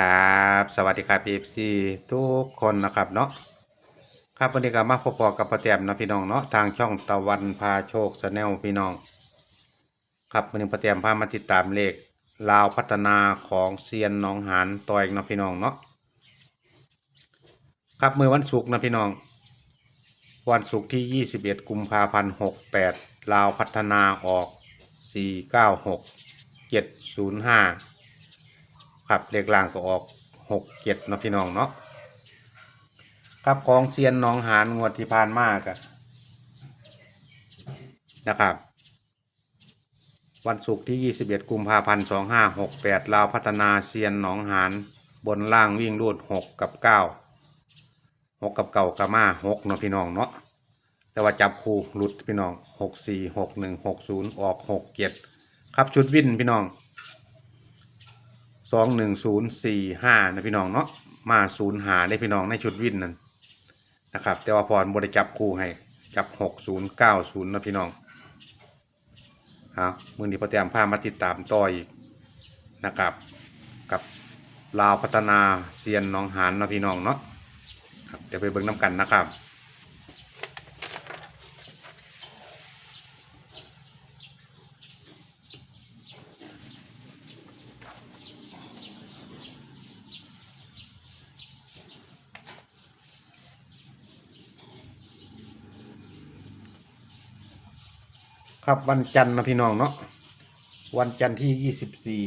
ครับ สวัสดีครับพี่พี่ทุกคนนะครับเนาะครับวันนี้ก็มาพบๆกับประเตียมนะพี่น้องเนาะทางช่องตะวันพาโชคสแนลพี่น้อง ครับวันนี้ประเตียมพามาติดตามเลขลาวพัฒนาของเซียนหนองหานต่อยเนาะพี่น้องเนาะครับเมื่อวันศุกร์นะพี่น้อง วันศุกร์ที่ 21 กุมภาพันธ์68ลาวพัฒนาออก 496 705 ครับเลขล่างก็ออก67เนาะพี่น้องเนาะครับของเซียนหน้องหานงวดที่ผ่านมากอะนะครับ วันศุกร์ที่ 21 กุมภาพันธ์ 2568ลาวพัฒนาเซียนหนองหานบนล่างวิ่งรูด 6 กับ9หกกับเก่ากามาหกเนาะพี่น้องเนาะแต่ว่าจับคู่หลุดพี่น้องหกสี่หกหนึ่งหกศูนย์ออกหกเจ็ดครับชุดวิ่นพี่น้อง สองหนึ่งศูนย์สี่ห้านะพี่น้องเนาะมาศูนย์หาได้พี่น้องในชุดวินนั่นนะครับแต่ว่าพรบริจับคู่ให้จับหกศูนย์เก้าศูนย์นะพี่น้องเอามือนี้พอแต้มพามาติดตามต่ออีกนะครับกับลาวพัฒนาเซียนน้องหานนะพี่น้องเนาะเดี๋ยวไปเบิ่งน้ำกันนะครับ ครับวันจันทร์นะพี่น้องเนาะวันจันทร์ที่ยี่สิบสี่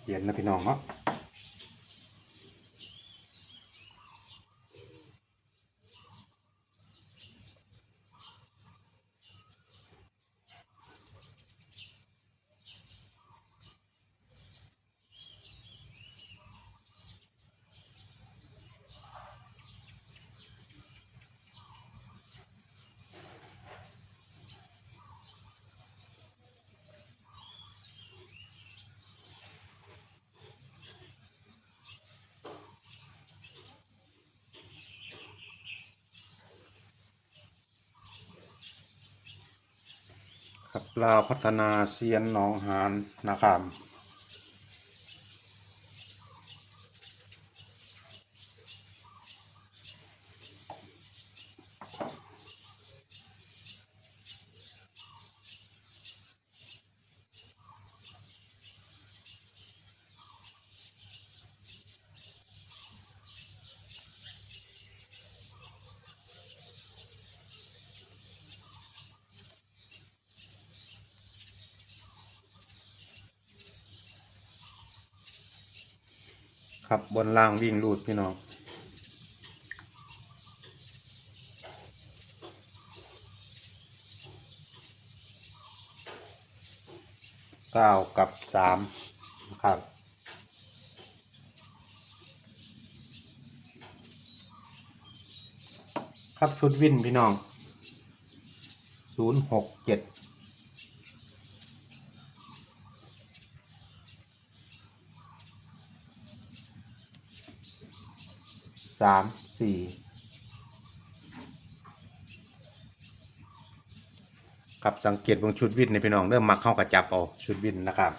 เย็นนะพี่น้องเนาะ ครับลาวพัฒนาเซียนหนองหานนะครับ ครับ บนล่างวิ่งรูดพี่น้องเก้ากับสามนะครับครับชุดวิ่นพี่น้องศูนย์หกเจ็ด สามสี่ครับสังเกตเบางชุดวินในพี่น้องเริ่มมักเข้ากระจับเอาชุดวินนะครับ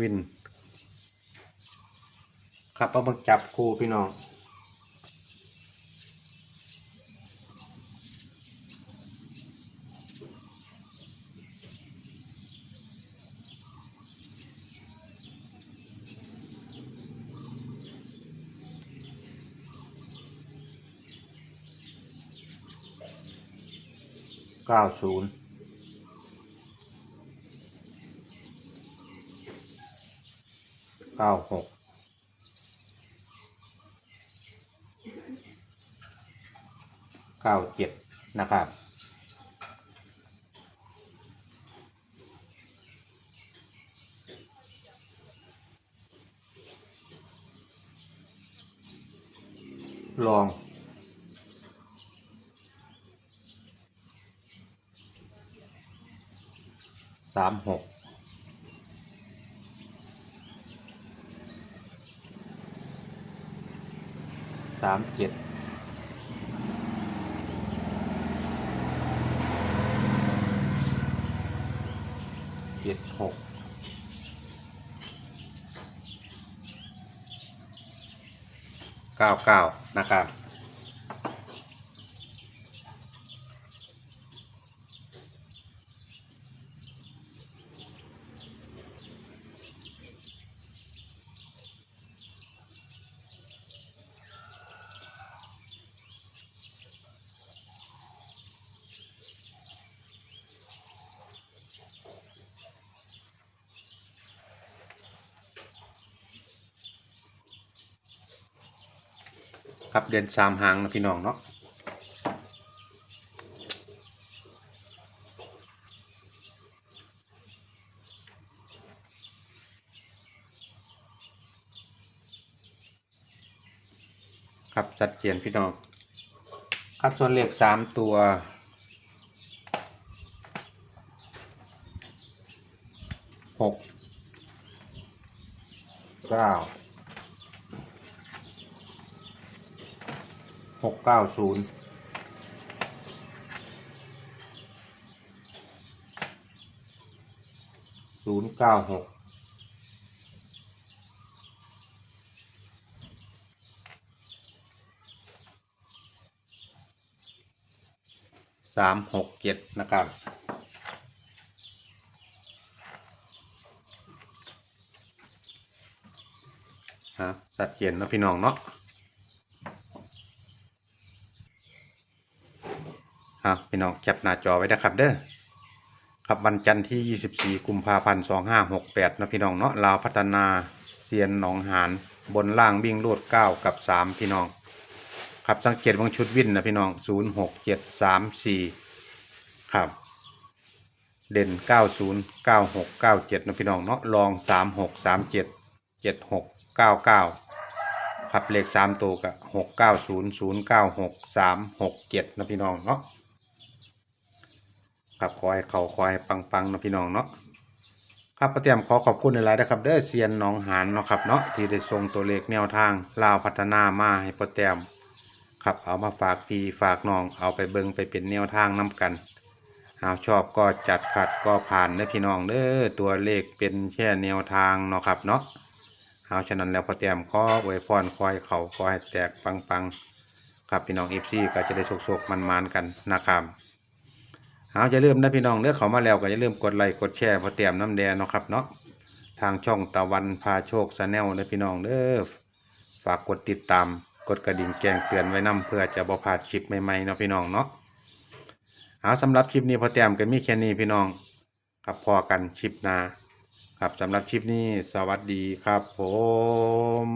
วิน ครับเอามาจับคู่พี่น้อง ก้าศูนย์เก้าหกเก้าเจ็ดนะครับลอง สามหกสามเจ็ดเจ็ดหกเก้าเก้านะครับ ครับเดือนสามหางนะพี่น้องเนาะครับสัดเจนพี่น้องครับส่วนเลขสามตัวหกเก้า หกเก้าศูนย์ศูนย์เก้าหกสามหกเจ็ดนะครับฮะสัดเจนเนะพี่น้องเนาะ ครับพี่น้องแคปหน้าจอไว้นะครับเด้อครับวันจันทร์ที่ 24 กุมภาพันธ์2568นะพี่น้องเนาะลาวพัฒนาเซียนหนองหานบนล่างวิ่งรูด9กับ 3 พี่น้องครับสังเกตบางชุดวิ่นนะพี่น้อง 0 6 7 3 4 ครับ เด่น 90 96 97นะพี่น้องเนาะลอง 36 37 76 99 ครับเลข 3 ตัวกับ690 096 367นะพี่น้องเนาะ ครับขอให้เขาขอให้ปังๆเนาะพี่น้องเนาะครับประเตียมขอขอบคุณในไลน์นะครับเด้อเซียนหนองหานเนาะครับเนาะที่ได้ส่งตัวเลขแนวทางลาวพัฒนามาให้ประเตียมครับเอามาฝากพีฝากน้องเอาไปเบิงไปเป็นแนวทางนํกันหาชอบก็จัดขัดก็ผ่านเด้อพี่น้องเด้อตัวเลขเป็นแค่แนวทางเนาะครับเนาะเอาฉะนั้นแล้วประเตรียมขออวยพรขอให้เขาขอให้แตกปังๆครับพี่น้องเอฟซีก็จะได้โศกๆมันๆกันนะครับ เอาอย่าลืมนะพี่น้องเลือกเขามาแล้วก็อย่าลืมกดไลค์กดแชร์พอเตรียมน้ำแดงเนาะครับเนาะทางช่องตะวันพาโชคชาแนลนะพี่น้องเด้อฝากกดติดตามกดกระดิ่งแจ้งเตือนไว้นํเพื่อจะบ่พลาดคลิปใหม่ๆเนาะพี่น้องเนาะเอาสำหรับคลิปนี้พอเตรียมก็มีแค่นี้พี่น้องครับพอกันคลิปหน้าครับสำหรับคลิปนี้สวัสดีครับผม